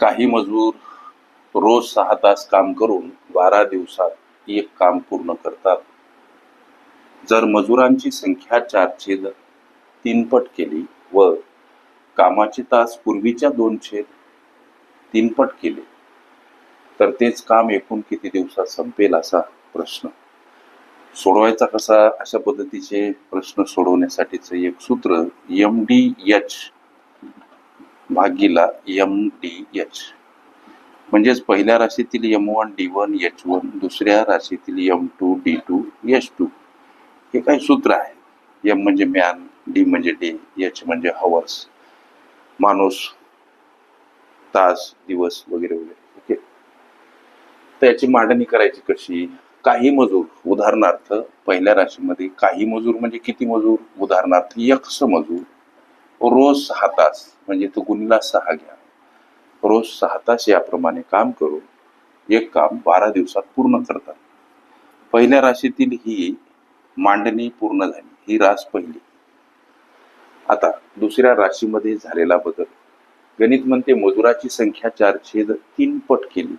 काही मजूर रोज सहा तास काम करून बारा दिवसात एक काम पूर्ण करतात. जर मजुरांची संख्या चारशे तीनपट केली व कामाचे तास पूर्वीच्या दोनशे तीनपट केले तर तेच काम एकूण किती दिवसात संपेल असा प्रश्न. सोडवायचा कसा अशा पद्धतीचे प्रश्न सोडवण्यासाठीचं एक सूत्र एम डी एच भागीला एम डी एच म्हणजेच पहिल्या राशीतील M one D one H one दुसऱ्या राशीतील M two D two H two हे काही सूत्र आहे. एम म्हणजे मॅन डी म्हणजे डे एच म्हणजे हवर्स माणूस तास दिवस वगैरे वगैरे. ओके तर याची मांडणी करायची कशी? काही मजूर उदाहरणार्थ पहिल्या राशीमध्ये काही मजूर म्हणजे किती मजूर? उदाहरणार्थ यक्ष मजूर. रोज सहा तास म्हणजे तो गुणीला सहा घ्या. रोज सहा तास याप्रमाणे काम करून एक काम बारा दिवसात पूर्ण करतात. पहिल्या राशीतील ही मांडणी पूर्ण झाली ही रास पहिली. आता दुसऱ्या राशीमध्ये झालेला बदल. गणित म्हणते मजुराची संख्या चार छेद तीन पट केली.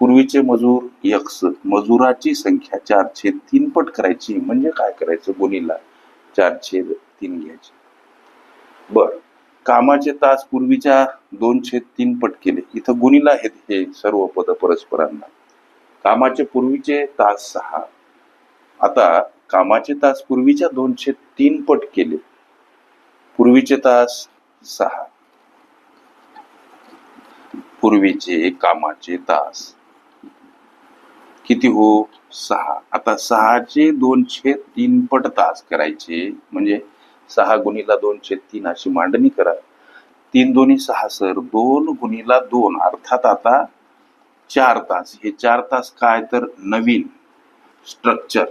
पूर्वीचे मजूर यक्स मजुराची संख्या चारशे तीन पट करायची. म्हणजे काय करायचं? गुणीला चारशे तीन घ्यायचे. बर. कामाचे तास पूर्वीच्या दोनशे तीन पट केले. इथं गुणीला आहेत हे सर्व पद परस्परांना. कामाचे पूर्वीचे तास सहा. आता कामाचे तास पूर्वीच्या दोनशे तीन पट केले. पूर्वीचे तास सहा. पूर्वीचे कामाचे तास. किती हो? सहा. आता सहाचे दोनशे तीन पट तास करायचे. म्हणजे सहा गुणीला दोनशे तीन अशी मांडणी करा. तीन दोन्ही सहा सर. दोन गुणीला दोन. अर्थात आता चार तास. हे चार तास काय? तर नवीन स्ट्रक्चर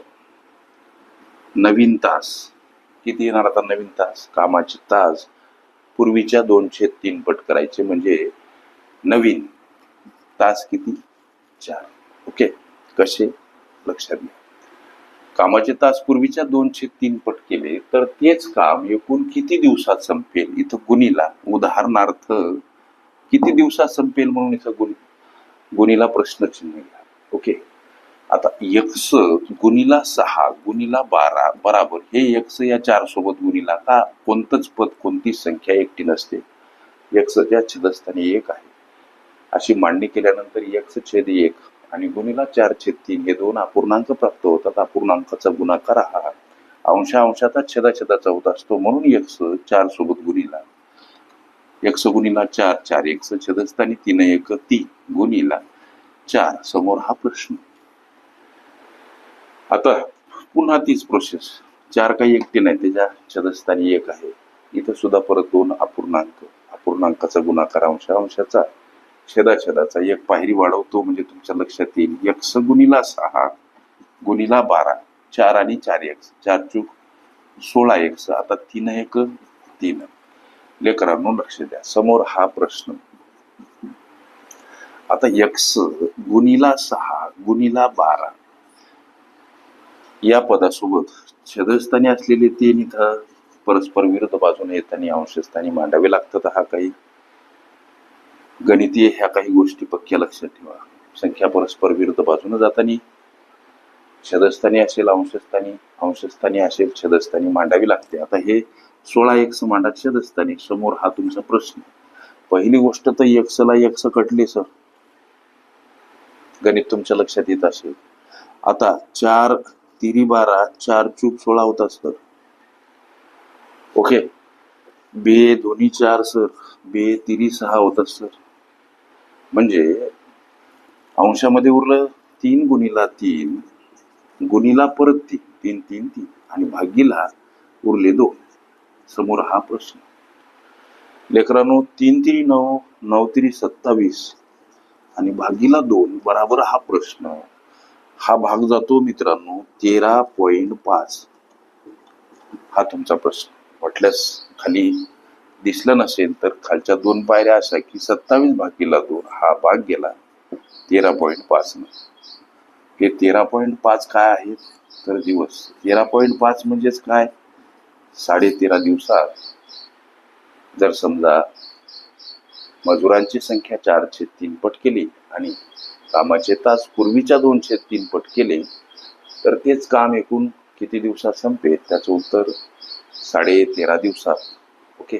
नवीन तास. किती येणार आता नवीन तास? कामाचे तास. पूर्वीच्या दोनशे तीन पट करायचे म्हणजे नवीन तास किती? चार. ओके? कसे? लक्षात घ्या. कामाचे तास पूर्वीच्या दोनशे तीन पट केले तर तेच काम एकूण किती दिवसात संपेल? इथं गुणीला उदाहरणार्थ किती दिवसात संपेल म्हणून इथं गुणी? गुणीला प्रश्नचिन्ह घ्या ओके? आता यक्स गुणीला सहा गुणीला बारा बराबर. हे यक्स या चार सोबत गुणीला का? कोणतंच पद कोणतीच संख्या एकटी नसते. यक्सच्या छेदस्थानी एक आहे. अशी मांडणी केल्यानंतर यक्स छेद एक. आणि गुणीला चार छेद तीन हे दोन अपूर्णांक प्राप्त होतात. अपूर्णांकाचा गुणाकार हा अंशा अंशाचा छेदा छेदाचा होत असतो. म्हणून यक्स चार सोबत गुणीला. यक्स गुणीला चार चार यक्स छेदस्थानी तीन एक तीन गुणीला चार. समोर हा प्रश्न. आता पुन्हा तीच प्रोसेस चार काही एकटे नाही. त्याच्या छेदस्थानी एक आहे. इथं सुद्धा परत दोन अपूर्णांक. अपूर्णांकाचा गुणाकार अंशा अंशाचा छेदाछेदाचा एक पायरी वाढवतो म्हणजे तुमच्या लक्षात येईल. यक्स गुणीला सहा गुणीला बारा चार आणि चार एक्स चार चूक सोळा एक्स आता तीन एक तीन. लेकरांनो लक्ष द्या. समोर हा प्रश्न. आता यक्स गुणीला सहा गुणीला बारा. या पदासोबत छेदस्थानी असलेले तीन इथं परस्पर विरुद्ध बाजूने येताना अंशस्थानी मांडावे लागतात. हा काही गणितीय ह्या काही गोष्टी पक्क्या लक्षात ठेवा. संख्या परस्पर विरुद्ध बाजूने जाताना छदस्थानी असेल अंशस्थानी अंशस्थानी असेल छदस्थानी मांडावी लागते. आता हे सोळा एक्स मांडा छदस्थानी समोर हा तुमचा प्रश्न. पहिली गोष्ट तर एक्सला एक्स कटले सर. गणित तुमच्या लक्षात येत असेल. आता चार तिरी बारा चार चूप सोळा होता सर. ओके? बे दोन्ही चार सर. बे तिरी सहा होतात सर. म्हणजे अंशामध्ये उरलं तीन गुणीला तीन गुणीला परत तीन तीन तीन तीन आणि भागीला उरले दोन. समोर हा प्रश्न. लेकरांनो तीन तिरी नऊ नऊ तिरी सत्तावीस आणि भागीला दोन बराबर हा प्रश्न. हा भाग जातो मित्रांनो तेरा पॉइंट पाच. हा तुमचा प्रश्न. वाटल्यास खाली दिसलं नसेल तर खालच्या दोन पायऱ्या अशा की सत्तावीस भागीला दोन. हा भाग गेला तेरा पॉईंट पाच हे तेरा पॉईंट पाच काय आहेत? तर दिवस तेरा पॉईंट पाच म्हणजेच काय? साडे तेरा दिवसात. जर समजा मजुरांची संख्या चारशे तीन पट केली आणि कामाचे तास पूर्वीच्या दोनशे तीन पट केले तर तेच काम एकूण किती दिवसात संपेल? त्याचं उत्तर साडे तेरा दिवसात ओके